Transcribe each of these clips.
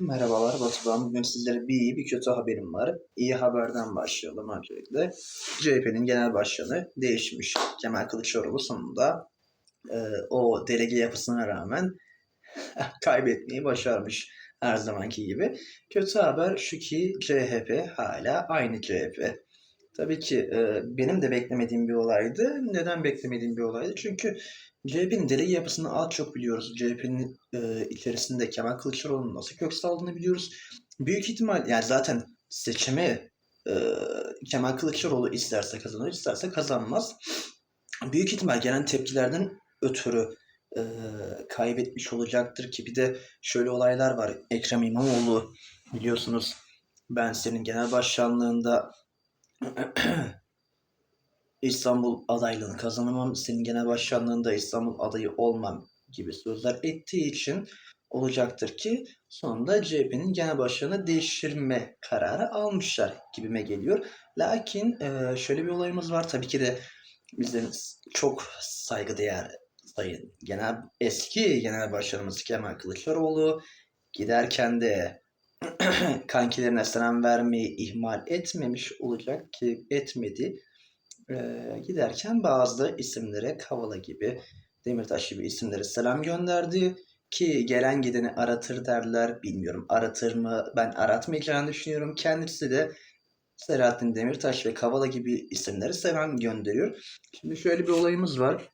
Merhabalar Batuhan. Bugün sizlere bir iyi bir kötü haberim var. İyi haberden başlayalım öncelikle. CHP'nin genel başkanı değişmiş. Kemal Kılıçdaroğlu sonunda e, o delege yapısına rağmen kaybetmeyi başarmış her zamanki gibi. Kötü haber şu ki CHP hala aynı CHP. Tabii ki e, benim de beklemediğim bir olaydı. Neden beklemediğim bir olaydı? Çünkü CHP'nin delege yapısını az çok biliyoruz. CHP'nin e, içerisinde Kemal Kılıçdaroğlu'nun nasıl kök saldığını biliyoruz. Büyük ihtimal yani zaten seçimi e, Kemal Kılıçdaroğlu isterse kazanır, isterse kazanmaz. Büyük ihtimal gelen tepkilerden ötürü e, kaybetmiş olacaktır ki bir de şöyle olaylar var. Ekrem İmamoğlu biliyorsunuz ben senin genel başkanlığında İstanbul adaylığını kazanamam, senin genel başkanlığında İstanbul adayı olmam gibi sözler ettiği için olacaktır ki sonunda CHP'nin genel başkanı değiştirme kararı almışlar gibime geliyor. Lakin e, şöyle bir olayımız var. Tabii ki de bizden çok saygıdeğer sayın genel eski genel başkanımız Kemal Kılıçdaroğlu giderken de kankilerine selam vermeyi ihmal etmemiş olacak ki etmedi. Ee, giderken bazı isimlere Kavala gibi, Demirtaş gibi isimlere selam gönderdi. Ki gelen gideni aratır derler. Bilmiyorum aratır mı? Ben aratmayacağını düşünüyorum. Kendisi de Selahattin Demirtaş ve Kavala gibi isimlere selam gönderiyor. Şimdi şöyle bir olayımız var.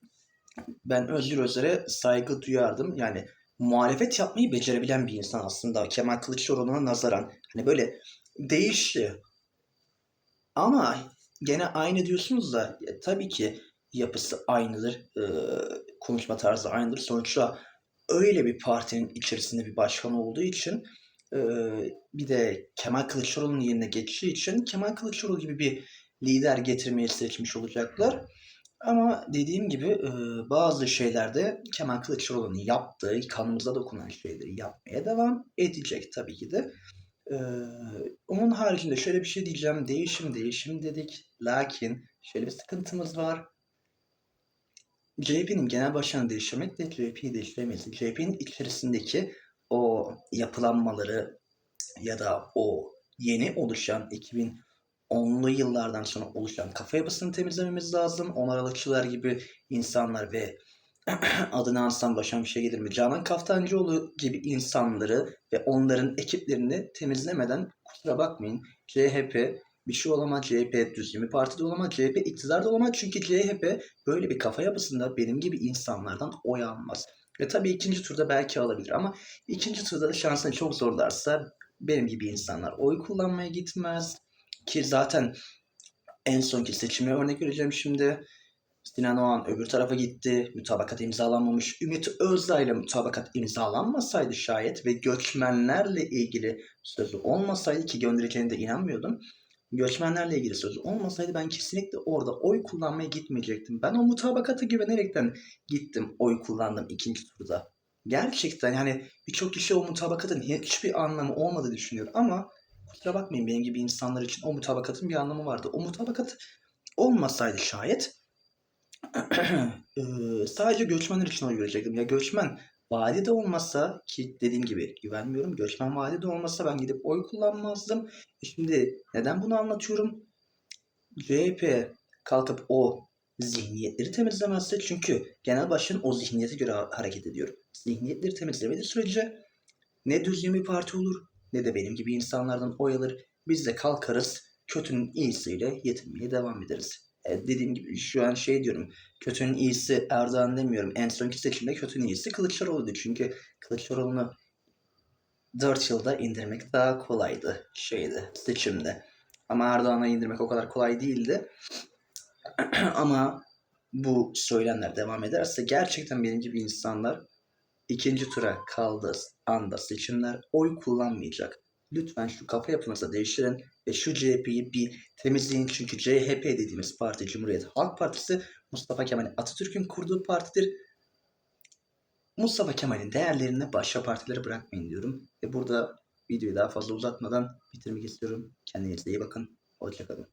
Ben Özgür Özer'e saygı duyardım. Yani muhalefet yapmayı becerebilen bir insan aslında. Kemal Kılıçdaroğlu'na nazaran. Hani böyle değişti. Ama gene aynı diyorsunuz da ya, tabii ki yapısı aynıdır. E, konuşma tarzı aynıdır. Sonuçta öyle bir partinin içerisinde bir başkan olduğu için e, bir de Kemal Kılıçdaroğlu'nun yerine geçtiği için Kemal Kılıçdaroğlu gibi bir lider getirmeyi seçmiş olacaklar. Ama dediğim gibi e, bazı şeylerde Kemal Kılıçdaroğlu'nun yaptığı, kanımıza dokunan şeyleri yapmaya devam edecek tabii ki de. E, onun haricinde şöyle bir şey diyeceğim. Değişim değişim dedik. Lakin şöyle bir sıkıntımız var. CHP'nin genel başkanı değiştirmekle CHP'yi değiştiremeyiz. CHP'nin içerisindeki o yapılanmaları ya da o yeni oluşan 2010'lu yıllardan sonra oluşan kafa yapısını temizlememiz lazım. Onaralıkçılar gibi insanlar ve adını ansam başıma bir şey gelir mi? Canan Kaftancıoğlu gibi insanları ve onların ekiplerini temizlemeden kusura bakmayın CHP bir şey olamaz. CHP düzgün bir partide olamaz. CHP iktidarda olamaz. Çünkü CHP böyle bir kafa yapısında benim gibi insanlardan oy almaz. Ve tabii ikinci turda belki alabilir ama ikinci turda da şansını çok zorlarsa benim gibi insanlar oy kullanmaya gitmez. Ki zaten en sonki seçime örnek vereceğim şimdi. Sinan Oğan öbür tarafa gitti. Mutabakat imzalanmamış. Ümit Özdağ ile mutabakat imzalanmasaydı şayet ve göçmenlerle ilgili sözü olmasaydı ki göndereceğine de inanmıyordum. Göçmenlerle ilgili sözü olmasaydı ben kesinlikle orada oy kullanmaya gitmeyecektim. Ben o mutabakata güvenerekten gittim oy kullandım ikinci turda. Gerçekten yani birçok kişi o mutabakatın hiçbir anlamı olmadığı düşünüyor ama kusura bakmayın benim gibi insanlar için o mutabakatın bir anlamı vardı. O mutabakat olmasaydı şayet Sadece göçmenler için oy verecektim. Ya göçmen vadi de olmasa ki dediğim gibi güvenmiyorum. Göçmen vadi de olmasa ben gidip oy kullanmazdım. E şimdi neden bunu anlatıyorum? CHP kalkıp o zihniyetleri temizlemezse çünkü genel başkanın o zihniyete göre ha- hareket ediyor. Zihniyetleri temizlemediği sürece ne düzgün bir parti olur ne de benim gibi insanlardan oy alır. Biz de kalkarız kötünün iyisiyle yetinmeye devam ederiz. E, dediğim gibi şu an şey diyorum. Kötünün iyisi Erdoğan demiyorum. En sonki seçimde kötünün iyisi Kılıçdaroğlu'ydu. Çünkü Kılıçdaroğlu'nu 4 yılda indirmek daha kolaydı şeydi seçimde. Ama Erdoğan'a indirmek o kadar kolay değildi. Ama bu söylemler devam ederse gerçekten benim gibi insanlar ikinci tura kaldığı anda seçimler oy kullanmayacak. Lütfen şu kafa yapınızı değiştirin ve şu CHP'yi bir temizleyin. Çünkü CHP dediğimiz parti Cumhuriyet Halk Partisi Mustafa Kemal Atatürk'ün kurduğu partidir. Mustafa Kemal'in değerlerini başka partilere bırakmayın diyorum. Ve burada videoyu daha fazla uzatmadan bitirmek istiyorum. Kendinize iyi bakın. Hoşçakalın.